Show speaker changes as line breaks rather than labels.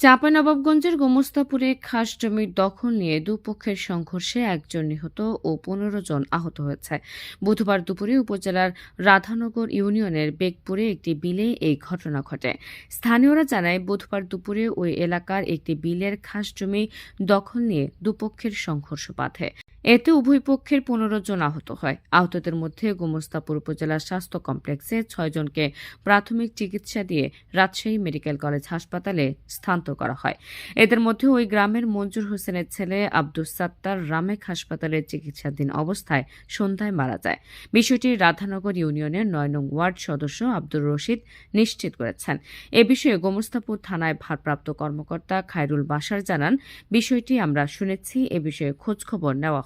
চাঁপানবাবগঞ্জের গোমস্তাপুরে খাস জমির দখল নিয়ে দুপক্ষের সংঘর্ষে একজন নিহত ও পনেরো জন আহত হয়েছে। বুধবার দুপুরে উপজেলার রাধানগর ইউনিয়নের বেগপুরে একটি বিলে এই ঘটনা ঘটে। স্থানীয়রা জানায়, বুধবার দুপুরে ওই এলাকার একটি বিলের খাস জমি দখল নিয়ে দুপক্ষের সংঘর্ষ বাধে। এতে উভয় পক্ষের পনেরো জন আহত হয়। আহতদের মধ্যে গোমস্তাপুর উপজেলা স্বাস্থ্য কমপ্লেক্সে ছয়জনকে প্রাথমিক চিকিৎসা দিয়ে রাজশাহী মেডিকেল কলেজ হাসপাতালে স্থানান্তর করা হয়। এদের মধ্যে ওই গ্রামের মঞ্জুর হোসেনের ছেলে আব্দুস সাত্তার রামেক হাসপাতালে চিকিৎসাধীন অবস্থায় সন্ধ্যায় মারা যায়। বিষয়টি রাধানগর ইউনিয়নের নয় নং ওয়ার্ড সদস্য আব্দুর রশিদ নিশ্চিত করেছেন। এ বিষয়ে গোমস্তাপুর থানায় ভারপ্রাপ্ত কর্মকর্তা খায়রুল বাসার জানান, বিষয়টি আমরা শুনেছি, এ বিষয়ে খোঁজখবর নেওয়া